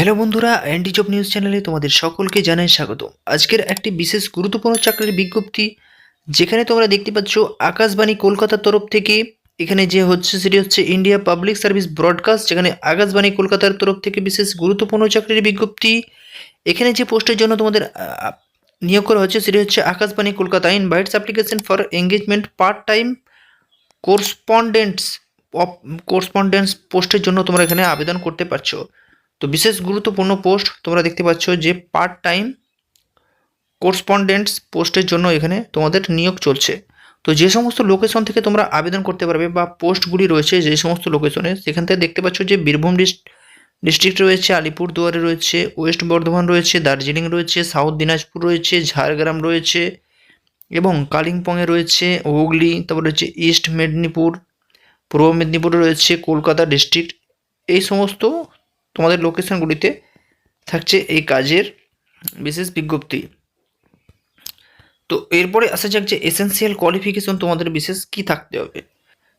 Hello বন্ধুরা anti job news চ্যানেলে তোমাদের সকলকে জানাই স্বাগত। আজকের একটি বিশেষ গুরুত্বপূর্ণ চাকরির বিজ্ঞপ্তি, যেখানে তোমরা দেখতে পাচ্ছ আকাশবাণী কলকাতার তরফ থেকে। এখানে যে হচ্ছে সেটি হচ্ছে ইন্ডিয়া পাবলিক সার্ভিস ব্রডকাস্ট যেখানে আকাশবাণী কলকাতার তরফ থেকে বিশেষ গুরুত্বপূর্ণ চাকরির বিজ্ঞপ্তি। এখানে যে পোস্টের জন্য তোমাদের নিয়োগ করা হচ্ছে সেটি হচ্ছে Akashvani Kolkata invites application for engagement part time correspondents correspondence পোস্টের জন্য তোমরা এখানে আবেদন করতে পারছ। তো বিশেষ গুরুত্বপূর্ণ পোস্ট তোমরা দেখতে পাচ্ছ যে পার্ট টাইম কোরসপন্ডেন্টস পোস্টের জন্য এখানে তোমাদের নিয়োগ চলছে। তো যে সমস্ত লোকেশন থেকে তোমরা আবেদন করতে পারবে বা পোস্টগুলি রয়েছে যে সমস্ত লোকেশনে সেখান থেকে দেখতে পাচ্ছ যে বীরভূম ডিস্ট্রিক্ট রয়েছে আলিপুরদুয়ারে রয়েছে, ওয়েস্ট বর্ধমান রয়েছে, দার্জিলিং রয়েছে সাউথ দিনাজপুর রয়েছে, ঝাড়গ্রাম রয়েছে এবং কালিম্পংয়ে রয়েছে, হুগলি, তারপর রয়েছে ইস্ট মেদিনীপুর, পূর্ব মেদিনীপুরে রয়েছে, কলকাতা ডিস্ট্রিক্ট এই সমস্ত তোমাদের লোকেশনগুলিতে থাকছে এই কাজের বিশেষ বিজ্ঞপ্তি। তো এরপরে আসা যাক যে এসেন্সিয়াল কোয়ালিফিকেশন তোমাদের বিশেষ কি থাকতে হবে।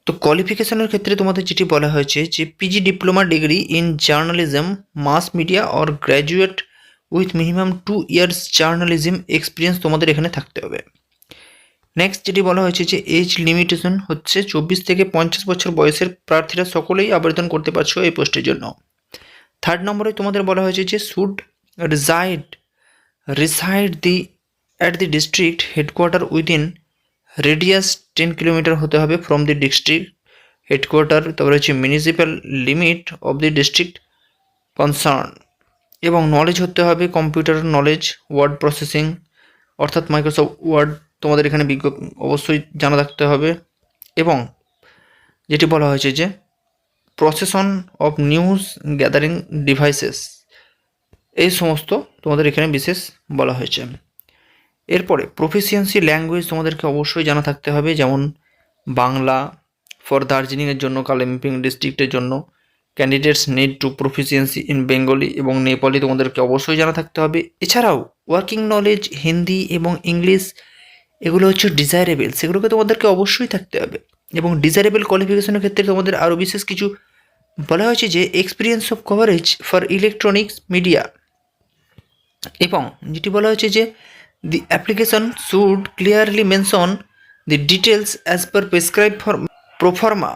তো কোয়ালিফিকেশনের ক্ষেত্রে তোমাদের যেটি বলা হয়েছে যে PG diploma degree in journalism mass media or graduate with minimum two years journalism experience তোমাদের এখানে থাকতে হবে। নেক্সট যেটি বলা হয়েছে যে এজ লিমিটেশন হচ্ছে চব্বিশ থেকে পঞ্চাশ বছর বয়সের প্রার্থীরা সকলেই আবেদন করতে পারছ এই পোস্টের জন্য। থার্ড নম্বরে তোমাদের বলা হয়েছে যে should reside reside the at the district headquarter within radius ten kilometre হতে হবে ফ্রম দি ডিস্ট্রিক্ট হেডকোয়ার্টার তারপরে হচ্ছে municipal limit of the district concern এবং নলেজ হতে হবে কম্পিউটার নলেজ ওয়ার্ড প্রসেসিং অর্থাৎ মাইক্রোসফট ওয়ার্ড তোমাদের এখানে বিজ্ঞ অবশ্যই জানা থাকতে হবে এবং যেটি বলা হয়েছে যে possession of news gathering devices এই সমস্ত তোমাদের এখানে বিশেষ বলা হয়েছে। এরপরে প্রফিসিয়েন্সি ল্যাঙ্গুয়েজ তোমাদেরকে অবশ্যই জানা থাকতে হবে, যেমন বাংলা ফর দার্জিলিংয়ের জন্য, কালিম্পিং ডিস্ট্রিক্টের জন্য। Candidates need to proficiency in Bengali এবং নেপালি তোমাদেরকে অবশ্যই জানা থাকতে হবে। এছাড়াও ওয়ার্কিং নলেজ হিন্দি এবং ইংলিশ এগুলো হচ্ছে ডিজায়ারেবল সেগুলোকে তোমাদেরকে অবশ্যই থাকতে হবে। এবং ডিজায়ারেবল কোয়ালিফিকেশনের ক্ষেত্রে তোমাদের আরও বিশেষ কিছু বলা হয়েছে যে experience of coverage for electronics media এবং যেটি বলা হয়েছে যে the application should clearly mention the details as per prescribe for proforma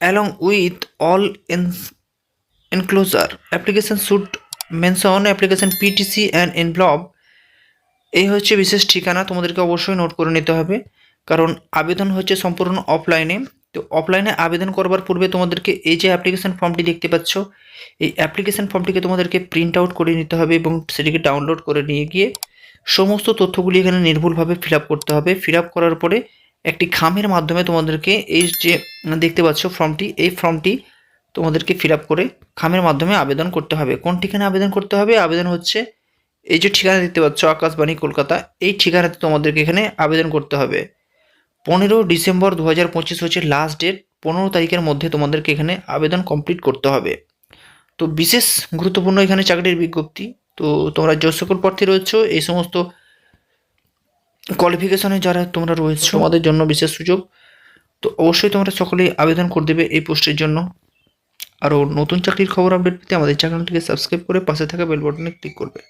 along with all enclosure application should mention application PTC and involve এই হচ্ছে বিশেষ ঠিকানা, তোমাদেরকে অবশ্যই নোট করে নিতে হবে। কারণ আবেদন হচ্ছে সম্পূর্ণ অফলাইনে তো অফলাইনে আবেদন করবার পূর্বে তোমাদেরকে এই যে অ্যাপ্লিকেশন ফর্মটি দেখতে পাচ্ছ, এই অ্যাপ্লিকেশন ফর্মটিকে তোমাদেরকে প্রিন্ট আউট করে নিতে হবে এবং সেটিকে ডাউনলোড করে নিয়ে গিয়ে সমস্ত তথ্যগুলি এখানে নির্ভুলভাবে ফিল করতে হবে। ফিল করার পরে একটি খামের মাধ্যমে তোমাদেরকে এই যে দেখতে পাচ্ছ ফর্মটি এই ফর্মটি তোমাদেরকে ফিল করে খামের মাধ্যমে আবেদন করতে হবে। কোন ঠিকানায় আবেদন করতে হবে? আবেদন হচ্ছে এই যে ঠিকানা দেখতে পাচ্ছ, আকাশবাণী, কলকাতা। এই ঠিকানাতে তোমাদেরকে এখানে আবেদন করতে হবে। পনেরো ডিসেম্বর দু হাজার পঁচিশ হচ্ছে লাস্ট ডেট পনেরো তারিখের মধ্যে তোমাদেরকে এখানে আবেদন কমপ্লিট করতে হবে। তো বিশেষ গুরুত্বপূর্ণ এখানে চাকরির বিজ্ঞপ্তি, তো তোমরা যে সকল প্রার্থী রয়েছো, এই সমস্ত কোয়ালিফিকেশনে যারা তোমরা রয়েছো, তোমাদের জন্য বিশেষ সুযোগ। তো অবশ্যই তোমরা সকলেই আবেদন করে দেবে এই পোস্টের জন্য। আরও নতুন চাকরির খবর আপডেট পেতে আমাদের চ্যানেলটিকে সাবস্ক্রাইব করে পাশে থাকা বেল বাটনে ক্লিক করবে।